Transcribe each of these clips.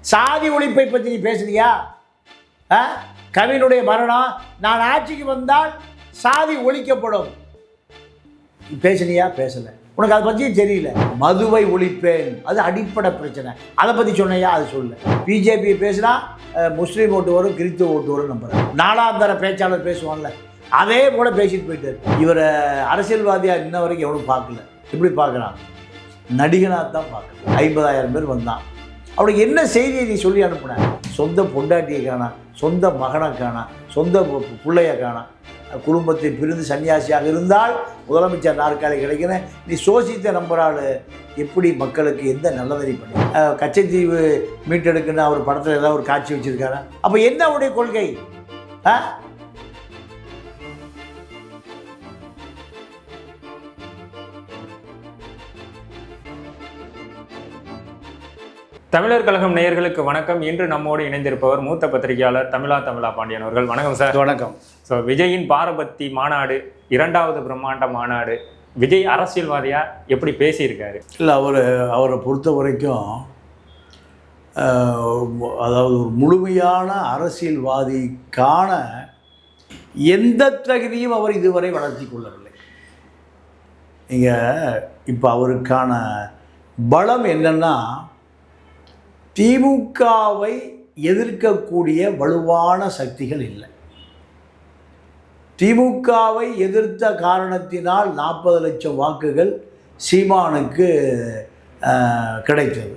சாதி ஒழிப்பை பற்றி நீ பேசுறியா? ஆ? கவினுடைய மரணம் நான் ஆட்சிக்கு வந்தால் சாதி ஒழிக்கப்படும். பேசுனியா? பேசலை. உனக்கு அதை பற்றியும் தெரியல. மதுவை ஒழிப்பேன். அது அடிப்படை பிரச்சனை. அதை பற்றி சொன்னையா? அது சொல்லு பிஜேபி பேசுனா முஸ்லீம் ஓட்டு வரும் கிறிஸ்துவ ஓட்டு வரும் நம்புறேன். நாலாம் தர பேச்சாளர் பேசுவான்ல அதே போல பேசிட்டு போயிட்டார். இவரை அரசியல்வாதியாக இன்ன வரைக்கும் எவனும் பார்க்கல. எப்படி பார்க்குறான்? நடிகனாக தான் பார்க்கல. ஐம்பதாயிரம் பேர் வந்தான். அவனுக்கு என்ன செய்தியை நீ சொல்லி அனுப்புன? சொந்த பொண்டாட்டியை காணா சொந்த மகனை காணா சொந்த பிள்ளைய காணா. குடும்பத்தை பிரிந்து சன்னியாசியாக இருந்தால் முதலமைச்சர் நாற்காலி கிடைக்கிறேன் நீ சோசித்த நம்புறாள் எப்படி மக்களுக்கு எந்த நல்லதை பண்ணி? கச்சத்தீவு மீட்டெடுக்குன்னு அவர் படத்தில் ஏதாவது ஒரு காட்சி வச்சிருக்காரா? அப்போ என்ன அவருடைய கொள்கை? ஆ தமிழர் கழகம் நேயர்களுக்கு வணக்கம். இன்று நம்மோடு இணைந்திருப்பவர் மூத்த பத்திரிகையாளர் தமிழா தமிழா பாண்டியன் அவர்கள். வணக்கம் சார். வணக்கம். ஸோ விஜயின் பாரபத்தி மாநாடு இரண்டாவது பிரம்மாண்ட மாநாடு விஜய் அரசியல்வாதியா எப்படி பேசியிருக்காரு? இல்லை அவர் அவரை பொறுத்த வரைக்கும் அதாவது ஒரு முழுமையான அரசியல்வாதிக்கான எந்த தகுதியும் அவர் இதுவரை வளர்த்தி கொள்ளவில்லை. நீங்கள் இப்போ அவருக்கான பலம் என்னன்னா திமுகவை எதிர்க்கக்கூடிய வலுவான சக்திகள் இல்லை. திமுகவை எதிர்த்த காரணத்தினால் நாற்பது லட்சம் வாக்குகள் சீமானுக்கு கிடைத்தது.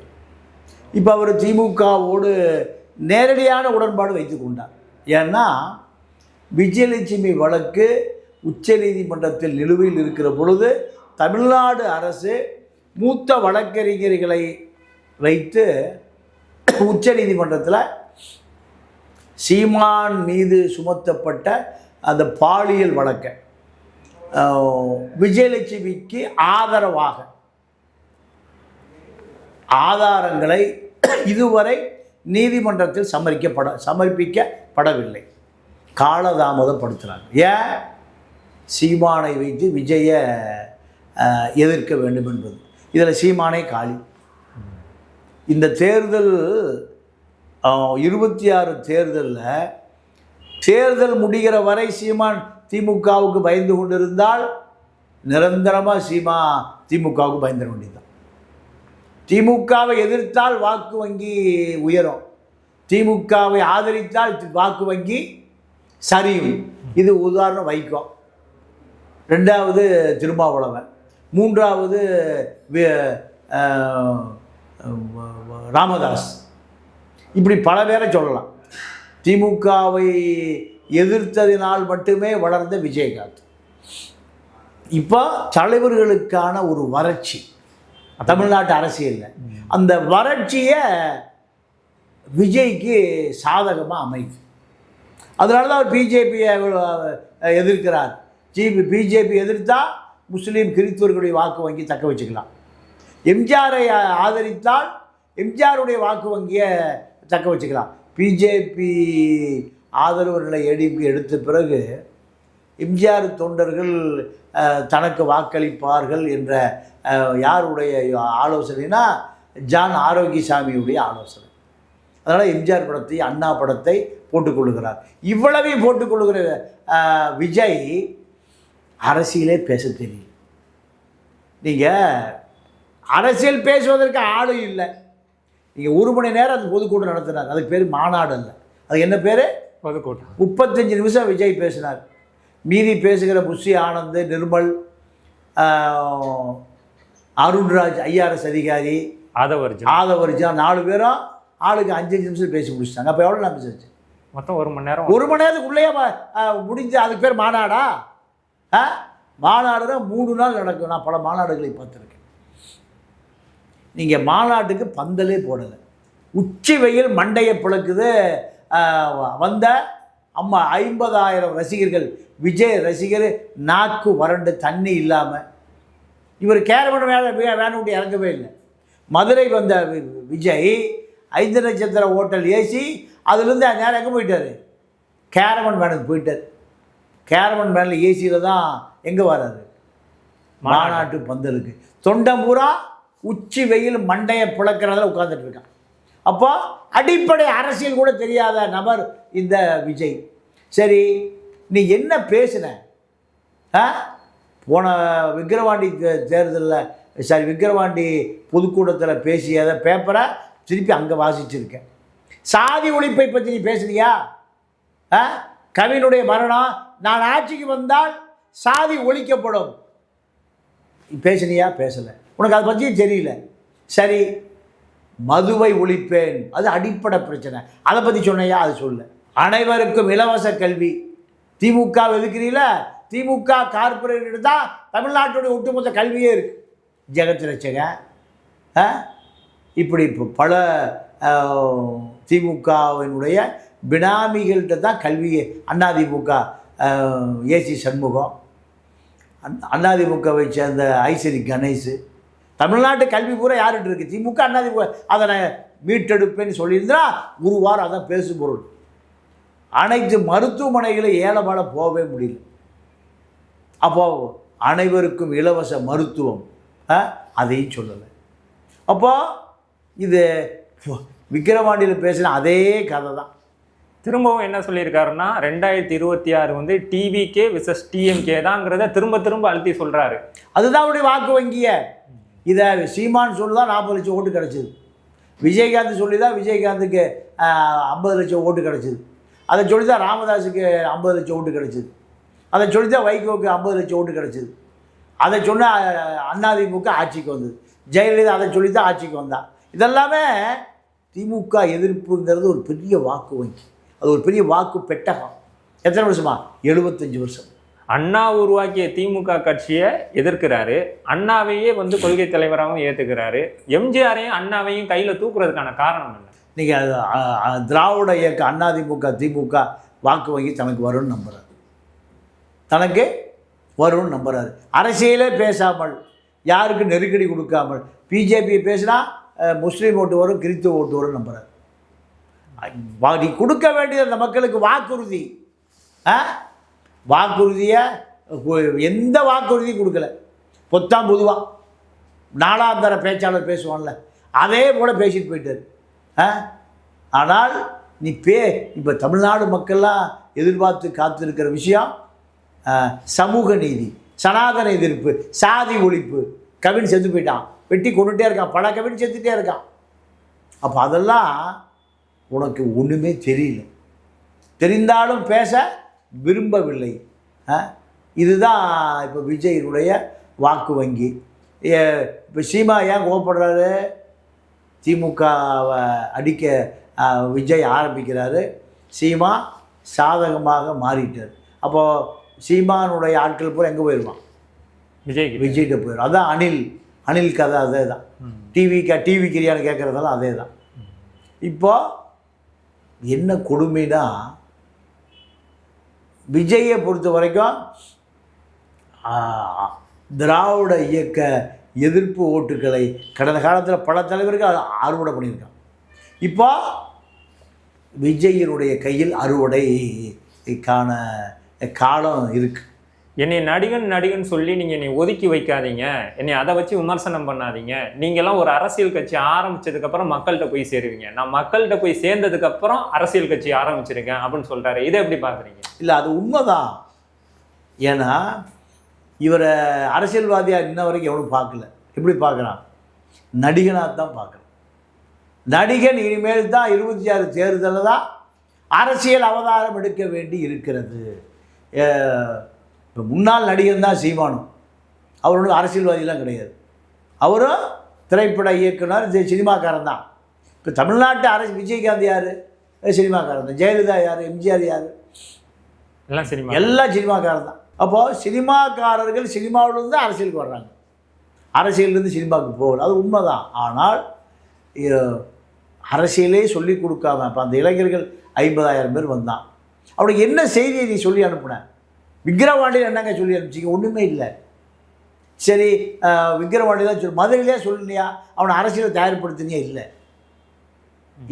இப்போ அவர் திமுகவோடு நேரடியான உடன்பாடு வைத்து கொண்டார். ஏன்னா விஜயலட்சுமி வழக்கு உச்சநீதிமன்றத்தில் நிலுவையில் இருக்கிற பொழுது தமிழ்நாடு அரசு மூத்த வழக்கறிஞர்களை வைத்து உச்ச நீதிமன்றத்தில் சீமான் மீது சுமத்தப்பட்ட அந்த பாலியல் வழக்கை விஜயலட்சுமிக்கு ஆதரவாக ஆதாரங்களை இதுவரை நீதிமன்றத்தில் சமரிக்கப்பட சமர்ப்பிக்கப்படவில்லை. காலதாமதப்படுத்துகிறாங்க ஏன்? சீமானை வைத்து விஜய எதிர்க்க வேண்டும் என்பது. இதில் சீமானே காலி. இந்த தேர்தல் இருபத்தி ஆறு தேர்தலில் தேர்தல் முடிகிற வரை சீமான் திமுகவுக்கு பயந்து கொண்டிருந்தால் நிரந்தரமாக சீமா திமுகவுக்கு பயந்துட வேண்டியதுதான். திமுகவை எதிர்த்தால் வாக்கு வங்கி உயரும். திமுகவை ஆதரித்தால் வாக்கு வங்கி சரியும். இது உதாரணம் வைக்கும் ரெண்டாவது திருமாவளவன். மூன்றாவது ராமதாஸ். இப்படி பல பேரை சொல்லலாம். திமுகவை எதிர்த்ததினால் மட்டுமே வளர்ந்த விஜயகாந்த். இப்போ தலைவர்களுக்கான ஒரு வறட்சி. தமிழ்நாட்டு அரசியலில். அந்த வறட்சியை விஜய்க்கு சாதகமாக அமையுது அதனால தான் அவர் பிஜேபியை எதிர்க்கிறார் ஜிபி பிஜேபி எதிர்த்தா முஸ்லீம் கிறிஸ்துவர்களுடைய வாக்கு வங்கி தக்க வச்சுக்கலாம். எம்ஜிஆரை ஆதரித்தால் எம்ஜிஆருடைய வாக்கு வங்கியை தக்க வச்சுக்கலாம். பிஜேபி ஆதரவர்களை எடுப்பு எடுத்த பிறகு எம்ஜிஆர் தொண்டர்கள் தனக்கு வாக்களிப்பார்கள் என்ற யாருடைய ஆலோசனைனா ஜான் ஆரோக்கியசாமியுடைய ஆலோசனை. அதனால் எம்ஜிஆர் படத்தை அண்ணா படத்தை போட்டுக்கொள்ளுகிறார் இவ்வளவையும் போட்டுக்கொள்ளுகிற விஜய் அரசியலே பேச தெரியும் நீங்கள் அரசியல் பேசுவதற்கு ஆளும் இல்லை. நீங்கள் ஒரு மணி நேரம் அந்த பொதுக்கூட்டம் நடத்தினார். அதுக்கு பேர் மாநாடு அல்ல. அது என்ன பேர்? பொதுக்கூட்டம். முப்பத்தஞ்சு நிமிஷம் விஜய் பேசினார். மீதி பேசுகிற புஷி ஆனந்த் நிர்மல் அருண்ராஜ் ஐஆர்எஸ் அதிகாரி ஆதவர்ஜன். ஆதவர்ஜா நாலு பேரும் ஆளுக்கு அஞ்சு அஞ்சு நிமிஷம் பேசி முடிச்சிட்டாங்க. அப்போ எவ்வளோ நிமிஷம் ஆச்சு மொத்தம் ஒரு மணி நேரம். ஒரு மணி நேரத்துக்குள்ளேயே முடிஞ்சு அதுக்கு பேர் மாநாடா? ஆ மாநாடுனா மூணு நாள் நடக்கும். நான் பல மாநாடுகளை பார்த்துருக்கேன். நீங்கள் மாநாட்டுக்கு பந்தலே போடலை. உச்சி வெயில் மண்டையை பிளக்குது ஆஹ், வந்த அம்மா ஐம்பதாயிரம் ரசிகர்கள் விஜய் ரசிகர் நாக்கு வறண்டு தண்ணி இல்லாமல் இவர் கேரமன் வேலை வேணும் விட்டு இறங்கவே இல்லை. மதுரை வந்த விஜய் ஐந்து நட்சத்திர ஹோட்டல் ஏசி அதுலேருந்து நேரம் எங்கே போயிட்டார்? கேரமன் வேனுக்கு போயிட்டார். கேரமன் வேனில் ஏசியில் தான் எங்கே வராரு? மாநாட்டு பந்தலுக்கு. தொண்டம் பூரா உச்சி வெயில் மண்டையை பிளக்கிறதுல உட்காந்துட்டு இருக்கான். அப்போ அடிப்படை அரசியல் கூட தெரியாத நபர் இந்த விஜய். சரி நீ என்ன பேசின? ஆ? போன விக்கிரவாண்டி தே- தேர்தலில் சாரி விக்கிரவாண்டி பொதுக்கூட்டத்தில் பேசியதை பேப்பரை திருப்பி அங்கே வாசிச்சிருக்கேன் சாதி ஒழிப்பை பற்றி நீ பேசுனியா? ஆ? கவினுடைய மரணம் நான் ஆட்சிக்கு வந்தால் சாதி ஒழிக்கப்படும். பேசுனியா? பேசலை. உனக்கு அதை பற்றியும் தெரியல. சரி மதுவை ஒழிப்பேன். அது அடிப்படை பிரச்சனை. அதை பற்றி சொன்னையா? அது சொல்ல. அனைவருக்கும் இலவச கல்வி. திமுக எதுக்கிறீல? திமுக கார்பரேட் தான் தமிழ்நாட்டுடைய ஒட்டுமொத்த கல்வியே இருக்கு. ஜெகத் ரச்சக. ஆ? இப்படி இப்போ பல திமுகவினுடைய பினாமிகள்கிட்ட தான் கல்வியே. அதிமுக ஏசி சண்முகம். அண்ணா- அதிமுகவை சேர்ந்த ஐஸ்வரி கணேஷ் தமிழ்நாட்டு கல்வி பூரா யார்கிட்ட இருக்கு? திமுக அதிமுக அதை நான் மீட்டெடுப்பேன்னு சொல்லியிருந்தா ஒரு வாரம் அதான் பேசு பொருள். அனைத்து மருத்துவமனைகளை ஏலமாட போகவே முடியல. அப்போ அனைவருக்கும் இலவச மருத்துவம் அதையும் சொல்லலை. அப்போ இது விக்கிரவாண்டியில் பேசின அதே கதை தான். திரும்பவும் என்ன சொல்லியிருக்காருன்னா ரெண்டாயிரத்தி இருபத்தி ஆறு வந்து டிவிகே விசஸ் டிஎம்கே தாங்கிறத திரும்ப திரும்ப அழுத்தி சொல்றாரு. அதுதான் அவருடைய வாக்கு வங்கிய. இதை சீமான் சொல்லி தான் நாற்பது லட்சம் ஓட்டு கிடச்சிது. விஜயகாந்த் சொல்லி தான் விஜயகாந்துக்கு ஐம்பது லட்சம் ஓட்டு கிடச்சிது. அதை சொல்லி தான் ராமதாஸுக்கு ஐம்பது லட்சம் ஓட்டு கிடச்சிது. அதை சொல்லி தான் வைகோவுக்கு ஐம்பது லட்சம் ஓட்டு கிடச்சிது. அதை சொன்ன அதிமுக ஆட்சிக்கு வந்தது. ஜெயலலிதா அதை சொல்லி தான் ஆட்சிக்கு வந்தா. இதெல்லாமே திமுக எதிர்ப்புங்கிறது ஒரு பெரிய வாக்கு வங்கி. அது ஒரு பெரிய வாக்கு பெட்டகம். எத்தனை வருஷமா? எழுபத்தஞ்சு வருஷம். அண்ணா உருவாக்கிய திமுக கட்சியை எதிர்க்கிறாரு. அண்ணாவையே வந்து கொள்கை தலைவராகவும் ஏத்துக்கிறாரு. எம்ஜிஆரையும் அண்ணாவையும் கையில தூக்குறதுக்கான காரணம் என்ன? நீங்கள் அது திராவிட இயக்க அண்ணா திமுக வாக்கு வங்கி தனக்கு வரும்னு நம்புறாரு. தனக்கு வரும்னு நம்புறாரு. அரசியலே பேசாமல் யாருக்கு நெருக்கடி கொடுக்காமல் பிஜேபி பேசினா முஸ்லீம் ஓட்டு வரும் கிறிஸ்துவ ஓட்டு வரும் நம்புறாரு. வா- நீ கொடுக்க வேண்டியது அந்த மக்களுக்கு வாக்குறுதி. ஆ வாக்குறுதியை எந்த வாக்குறுதியும் கொடுக்கல. பொத்தாம் பொதுவாக நாலாந்தர பேச்சாளர் பேசுவான்ல அதே போல் பேசிட்டு போயிட்டார். ஆ? ஆனால் நீ பே இப்போ தமிழ்நாடு மக்கள்லாம் எதிர்பார்த்து காத்திருக்கிற விஷயம் சமூக நீதி சனாதன எதிர்ப்பு சாதி ஒழிப்பு. கவின் செத்து போயிட்டான். வெட்டி கொண்டுட்டே இருக்கான். பல கவின் செத்துட்டே இருக்கான். அப்போ அதெல்லாம் உனக்கு ஒன்றுமே தெரியல. தெரிந்தாலும் பேச விரும்பவில்லை? இதுதான் இப்போ விஜயினுடைய வாக்கு வங்கி. இப்போ சீமா ஏன் கோவப்படுறாரு? திமுகவை அடிக்க விஜய் ஆரம்பிக்கிறாரு. சீமா சாதகமாக மாறிட்டார். அப்போது சீமானுடைய ஆட்கள் பூரா எங்கே போயிடுவான் விஜய்க்கு விஜய்கிட்ட போயிடும் அதான் அனில் அனில் கதை அதே தான் டிவி க டிவி கிரியான்னு கேட்குறதெல்லாம் அதே தான் இப்போ என்ன கொடுமைனா விஜயை பொறுத்த வரைக்கும் திராவிட இயக்க எதிர்ப்பு ஓட்டுக்களை கடந்த காலத்தில் பல தலைவர்கள் அறுவடை பண்ணியிருக்கான் இப்போ விஜயினுடைய கையில் அறுவடை காண காலம் இருக்குது என்னை நடிகன் நடிகன் சொல்லி நீங்கள் என்னை ஒதுக்கி வைக்காதீங்க. என்னை அதை வச்சு விமர்சனம் பண்ணாதீங்க. நீங்கள்லாம் ஒரு அரசியல் கட்சி ஆரம்பிச்சதுக்கப்புறம் மக்கள்கிட்ட போய் சேருவீங்க. நான் மக்கள்கிட்ட போய் சேர்ந்ததுக்கப்புறம் அரசியல் கட்சி ஆரம்பிச்சிருக்கேன் அப்படின்னு சொல்கிறாரு இதை எப்படி பார்க்குறீங்க? இல்லை அது உண்மைதான். ஏன்னா இவரை அரசியல்வாதியாக இன்ன வரைக்கும் எவனும் பார்க்கல. எப்படி பார்க்குறான்? நடிகனாக தான் பார்க்குறான். நடிகன் இனிமேல் தான் இருபத்தி ஆறு தேர்தலில் தான் அரசியல் அவதாரம் எடுக்க வேண்டி இருக்கிறது. இப்போ முன்னாள் நடிகன் தான் சீமானும் அவர் ஒன்றும் அரசியல்வாதிலாம் கிடையாது. அவரும் திரைப்பட இயக்குனர் சினிமாக்காரன் தான். இப்போ தமிழ்நாட்டு அரசு விஜயகாந்த் யார்? சினிமாக்காரன் தான். ஜெயலலிதா யார்? எம்ஜிஆர் யார்? எல்லாம் சினிமா. எல்லாம் சினிமாக்காரர் தான். அப்போது சினிமாக்காரர்கள் சினிமாவிலிருந்து அரசியலுக்கு வர்றாங்க. அரசியல்லேருந்து சினிமாவுக்கு போகல. அது உண்மைதான். ஆனால் இ- அரசியலே சொல்லி கொடுக்காம இப்போ அந்த இளைஞர்கள் ஐம்பதாயிரம் பேர் வந்தான். அவனுக்கு என்ன செய்தியை நீ சொல்லி அனுப்புன? விக்கிரவாண்டியில் என்னங்க சொல்லி அனுப்பிச்சிங்க? ஒன்றுமே இல்லை. சரி விக்கிரவாண்டி தான் சொல்லு மதுரையிலே சொல்லினியா அவனை அரசியலை தயார்படுத்தினியா? இல்லை.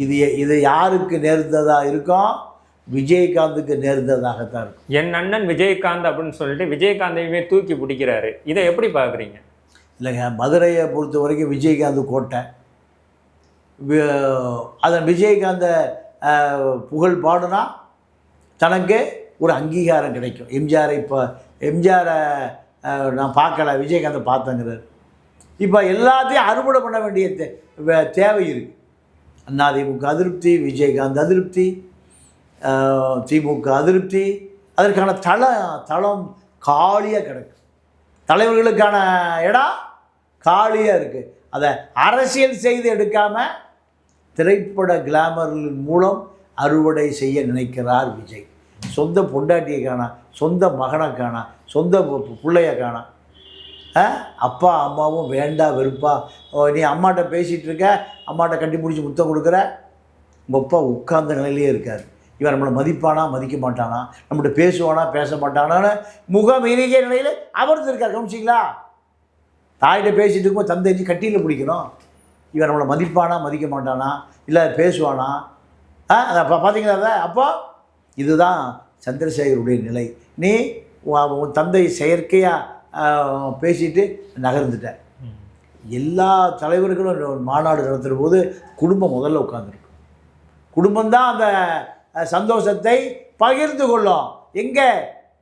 இது இது யாருக்கு நேர்ந்ததாக இருக்கும்? விஜயகாந்துக்கு நேர்ந்ததாகத்தான் இருக்கும். என் அண்ணன் விஜயகாந்த் அப்படின்னு சொல்லிட்டு விஜயகாந்தையுமே தூக்கி பிடிக்கிறாரு. இதை எப்படி பாக்குறீங்க இல்லைங்க மதுரையை பொறுத்த வரைக்கும் விஜயகாந்த் கோட்டை. அதன் விஜயகாந்த புகழ் பாடுனா தனக்கு ஒரு அங்கீகாரம் கிடைக்கும். எம்ஜிஆரை இப்போ எம்ஜிஆரை நான் பார்க்கல விஜயகாந்தை பார்த்தேங்கிறார். இப்போ எல்லாத்தையும் அறுவடை பண்ண வேண்டிய தே- வே- தேவை இருக்குது அதிமுக அதிருப்தி விஜயகாந்த் அதிருப்தி திமுக அதிருப்தி அதற்கான தளம் தளம் காலியாக கிடக்கு. தலைவர்களுக்கான இடம் காலியாக இருக்குது அதை அரசியல் செய்து எடுக்காமல் திரைப்பட கிளாமர் மூலம் அறுவடை செய்ய நினைக்கிறார் விஜய். சொந்த பொண்டாட்டியை காணா சொந்த மகனை காணா சொந்த பிள்ளைய காணா. ஆ? அப்பா அம்மாவும் வேண்டா வெறுப்பா. ஓ, நீ அம்மாட்ட பேசிகிட்டு இருக்க அம்மாட்ட கட்டி பிடிச்சி முத்தம் கொடுக்குற? உங்கள் அப்பா உட்கார்ந்த நிலையிலே இருக்கார். இவன் நம்மளை மதிப்பானா மதிக்க மாட்டானா? நம்மகிட்ட பேசுவானா பேச மாட்டானான்னு முகம் இறுகிய நிலையில் அமர்ந்திருக்கார் கவனிச்சிங்களா? தாயிட்ட பேசிட்டு இருக்கும்போது தந்தைச்சு கட்டியில் பிடிக்கணும். இவன் நம்மளை மதிப்பானா மதிக்க மாட்டானா? இல்லை பேசுவானா? ஆ பார்த்தீங்களா அதை? அப்போ இதுதான் சந்திரசேகருடைய நிலை. நீ உன் தந்தை செயற்கையாக பேசிட்டு நகர்ந்துட்ட. எல்லா தலைவர்களும் மாநாடு நடத்துகிற போது குடும்பம் முதல்ல உட்காந்துருக்கும் குடும்பம்தான் அந்த சந்தோஷத்தை பகிர்ந்து கொள்ளும். எங்கே?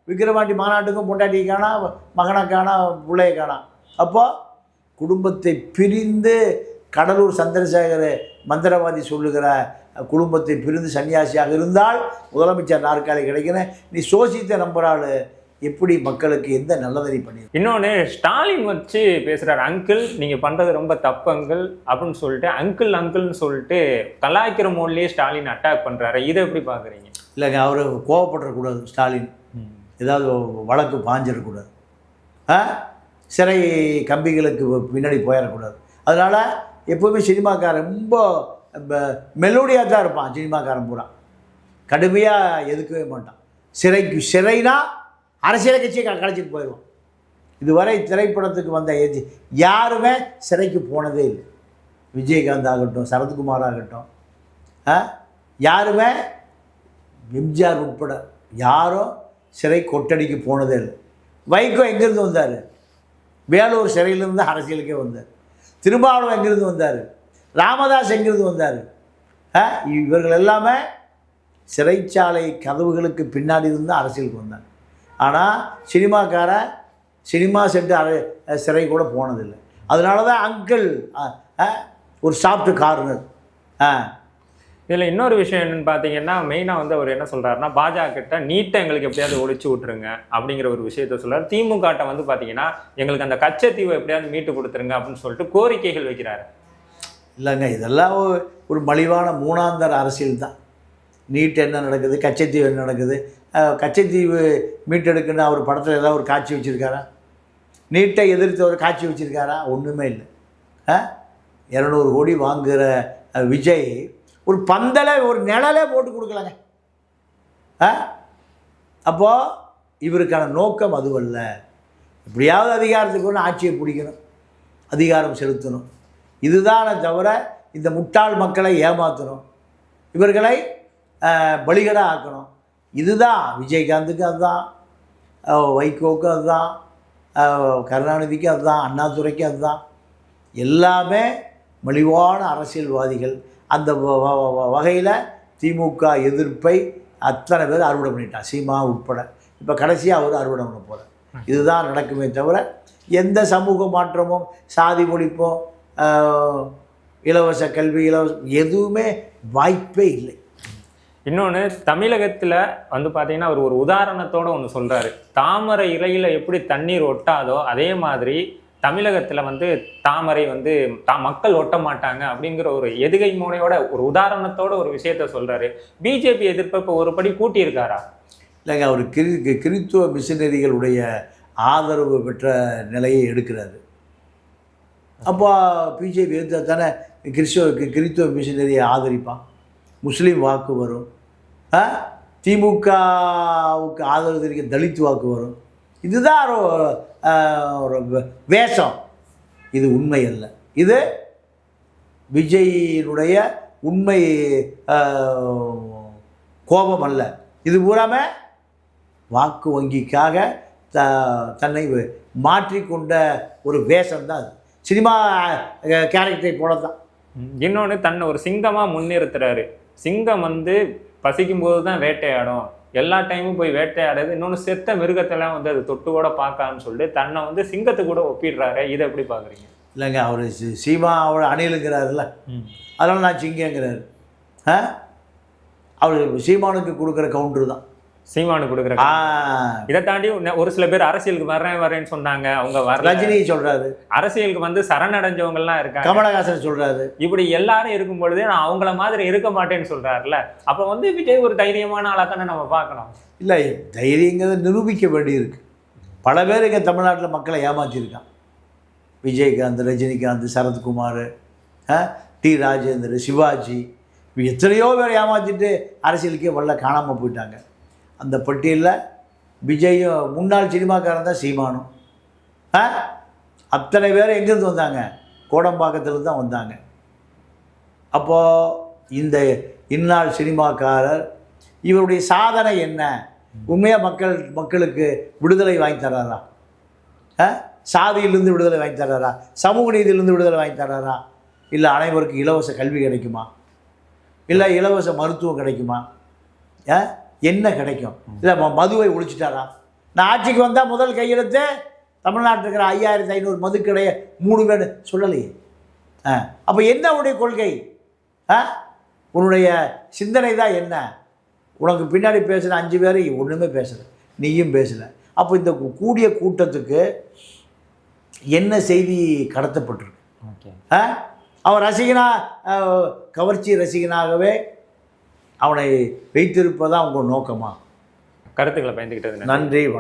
விக்கிரவாண்டி மாநாட்டுக்கும் பொண்டாட்டி காணா மகனை காணா பிள்ளைய காணா. அப்போ குடும்பத்தை பிரிந்து கடலூர் சந்திரசேகர் மந்திரவாதி சொல்லுகிற குடும்பத்தை பிரிந்து சன்னியாசியாக இருந்தால் முதலமைச்சர் நாற்காலி கிடைக்கணும் நீ சோசித்த நம்புறாள். எப்படி மக்களுக்கு எந்த நல்லதை பண்ணி இன்னொன்னு ஸ்டாலின் வச்சு பேசுறாரு அங்கிள் நீங்க பண்றது ரொம்ப தப்பு அங்கிள் அப்படின்னு சொல்லிட்டு அங்கிள் அங்கிள்னு சொல்லிட்டு கலாய்க்கிற மோட்லயே ஸ்டாலின் அட்டாக் பண்றாரு. இதை எப்படி பாக்குறீங்க? இல்லைங்க அவர் கோவப்படக்கூடாது ஸ்டாலின். ஏதாவது வழக்கு பாஞ்சிடக்கூடாது. ஆ? சிறை கம்பிகளுக்கு பின்னாடி போயிடக்கூடாது அதனால் எப்போவுமே சினிமாக்காரன் ரொம்ப மெலோடியாக தான் இருப்பான் சினிமாக்காரன் பூரா. கடுமையாக எதுக்கவே மாட்டான். சிறைக்கு சிறைனா அரசியல் கட்சியை க கலைச்சிட்டு போயிடுவான். இதுவரை திரைப்படத்துக்கு வந்த எஜி யாருமே சிறைக்கு போனதே இல்லை. விஜயகாந்த் ஆகட்டும் சரத்குமார் ஆகட்டும். ஆ? யாருமே எம்ஜிஆர் உட்பட யாரும் சிறை கொட்டடிக்கு போனதே இல்லை. வைகோ எங்கேருந்து வந்தார்? வேலூர் சிறையிலேருந்து அரசியலுக்கே வந்தார். திருமாவளவன் எங்கேருந்து வந்தார்? ராமதாஸ் எங்கிருந்து வந்தார்? ஆ? இவர்கள் எல்லாமே சிறைச்சாலை கதவுகளுக்கு பின்னாடி இருந்து அரசியலுக்கு வந்தாங்க. ஆனால் சினிமாக்காரன் சினிமா சென்று அரை சிறை கூட போனதில்லை. அதனால தான் அங்கிள் ஒரு சாஃப்ட் கார்னர் ஆ. இதில் இன்னொரு விஷயம் என்னன்னு பார்த்தீங்கன்னா மெயினாக வந்து அவர் என்ன சொல்றாருன்னா பாஜக கிட்ட நீட்டை எங்களுக்கு எப்படியாவது ஒழிச்சு விட்டுருங்க அப்படிங்கிற ஒரு விஷயத்த சொல்கிறார் திமுகட்ட வந்து பார்த்தீங்கன்னா எங்களுக்கு அந்த கச்சத்தீவை எப்படியாவது மீட்டு கொடுத்துருங்க அப்படின்னு சொல்லிட்டு கோரிக்கைகள் வைக்கிறாரு. இல்லைங்க இதெல்லாம் ஒரு- மலிவான மூணாந்தர அரசியல் தான். நீட் என்ன நடக்குது கச்சத்தீவு என்ன நடக்குது அஹ், கச்சத்தீவு மீட்டெடுக்குன்னு அவர் படத்தில் ஏதாவது ஒரு காட்சி வச்சுருக்காரா? நீட்டை எதிர்த்து ஒரு காட்சி வச்சுருக்காரா? ஒன்றுமே இல்லை. ஆ இரநூறு கோடி வாங்குகிற விஜய் ஒரு பந்தலை ஒரு நிழலே போட்டு கொடுக்கலங்க. ஆ அப்போது இவருக்கான நோக்கம் அதுவல்ல. எப்படியாவது அதிகாரத்துக்கு ஒன்று ஆட்சியை பிடிக்கணும். அதிகாரம் செலுத்தணும். இதுதானே தவிர இந்த முட்டாள் மக்களை ஏமாற்றணும் இவர்களை பலிகடா ஆக்கணும். இதுதான் விஜயகாந்துக்கு அதுதான். வைகோவுக்கு அதுதான். கருணாநிதிக்கு அதுதான். அண்ணாதுரைக்கு அதுதான். எல்லாமே மலிவான அரசியல்வாதிகள். அந்த வகையில் திமுக எதிர்ப்பை அத்தனை பேர் அறுவடை பண்ணிட்டான் சீமா உட்பட. இப்போ கடைசியாக அவர் அறுவடை பண்ண போகிறார் இதுதான் நடக்குமே தவிர எந்த சமூக மாற்றமும் சாதி ஒழிப்பும் ஆஹ், இலவச கல்வி இலவச எதுவுமே வாய்ப்பே இல்லை. இன்னொன்று தமிழகத்தில் வந்து பார்த்தீங்கன்னா அவர் ஒரு உதாரணத்தோட ஒன்று சொல்றாரு. தாமரை இலையில எப்படி தண்ணீர் ஒட்டாதோ அதே மாதிரி தமிழகத்தில் வந்து தாமரை வந்து தா மக்கள் ஒட்ட மாட்டாங்க அப்படிங்கிற ஒரு எதுகை மூனையோட ஒரு உதாரணத்தோட ஒரு விஷயத்த சொல்றாரு. பிஜேபி எதிர்ப்பை இப்போ ஒரு படி கூட்டியிருக்காரா? இல்லைங்க அவர் கிரி கிறித்துவ மிஷினரிகளுடைய ஆதரவு பெற்ற நிலையை எடுக்கிறாரு. அப்போ பிஜேபி எடுத்தால் தானே கிறிஸ்துவ கிறித்துவ மிஷினரியை ஆதரிப்பான். முஸ்லீம் வாக்கு வரும். திமுகவுக்கு ஆதரவு தெரிவிக்க தலித் வாக்கு வரும். இதுதான் ஒரு, ஒரு வேஷம். இது உண்மை அல்ல. இது விஜயினுடைய உண்மை கோபம் அல்ல. இது பூராமே வாக்கு வங்கிக்காக த தன்னை மாற்றிக்கொண்ட ஒரு வேஷம் தான் அது. சினிமா கேரக்டரை போல தான் இன்னொன்னு தன்னை ஒரு சிங்கமா முன்னிறுத்துறாரு. சிங்கம் வந்து பசிக்கும் போது தான் வேட்டையாடும். எல்லா டைமும் போய் வேட்டையாடுறது. இன்னொன்னு செத்த மிருகத்தெல்லாம் வந்து அது தொட்டு கூட பார்க்கான்னு சொல்லிட்டு தன்னை வந்து சிங்கத்து கூட ஒப்பிடுறாரு. இதை எப்படி பாக்குறீங்க இல்லைங்க அவர் சீமா அவர் அணிலுங்கிறாருல்ல. அதனால் நான் சிங்கங்கிறாரு. ஆ? அவர் சீமானுக்கு கொடுக்குற கவுண்டர் தான். சீமானு கொடுக்குற இதை தாண்டி ஒரு சில பேர் அரசியலுக்கு வர்றேன் வரேன்னு சொன்னாங்க. அவங்க வர ரஜினி சொல்கிறாரு அரசியலுக்கு வந்து சரணடைஞ்சவங்க எல்லாம் இருக்காங்க. கமலஹாசன் சொல்கிறாரு இப்படி எல்லாரும் இருக்கும் பொழுது நான் அவங்கள மாதிரி இருக்க மாட்டேன்னு சொல்றாருல அப்ப வந்து விஜய் ஒரு தைரியமான ஆளா தானே நம்ம பார்க்கணும். இல்லை தைரியங்கிறத நிரூபிக்க வேண்டியிருக்கு. பல பேர் இங்கே தமிழ்நாட்டில் மக்களை ஏமாற்றிருக்கான் விஜயகாந்த் ரஜினிகாந்த் சரத்குமார் டி ராஜேந்தர் சிவாஜி எத்தனையோ பேர் ஏமாற்றிட்டு அரசியலுக்கே வரல காணாமல் போயிட்டாங்க. அந்த பட்டியலில் விஜயும் முன்னாள் சினிமாக்காரன் தான் சீமானும் ஆ? அத்தனை பேர் எங்கேருந்து வந்தாங்க? கோடம்பாக்கத்துலேருந்து தான் வந்தாங்க. அப்போது இந்த இந்நாள் சினிமாக்காரர் இவருடைய சாதனை என்ன? உண்மையாக மக்கள் மக்களுக்கு விடுதலை வாங்கி தர்றாரா? ஆ? சாதியிலிருந்து விடுதலை வாங்கி தர்றாரா? சமூக நீதியிலிருந்து விடுதலை வாங்கி தர்றாரா? இல்லை அனைவருக்கும் இலவச கல்வி கிடைக்குமா? இல்லை இலவச மருத்துவம் கிடைக்குமா? ஆ? என்ன கிடைக்கும்? இல்லை மதுவை ஒழிச்சிட்டாரா? நான் ஆட்சிக்கு வந்தால் முதல் கையெழுத்து தமிழ்நாட்டில் இருக்கிற ஐயாயிரத்தி ஐநூறு மதுக்கடையை மூணு பேர் சொல்லலையே. ஆ அப்போ என்ன உன்னுடைய கொள்கை? ஆ உன்னுடைய சிந்தனை தான் என்ன? உனக்கு பின்னாடி பேசுகிற அஞ்சு பேர் ஒன்றுமே பேசலை. நீயும் பேசலை. அப்போ இந்த கூடிய கூட்டத்துக்கு என்ன செய்தி கடத்தப்பட்டிருக்கு? ஆ அவன் ரசிகனா கவர்ச்சி ரசிகனாகவே அவனை வைத்திருப்பதா உங்கள் நோக்கமா? கருத்துக்களை பயந்துக்கிட்டது நன்றி.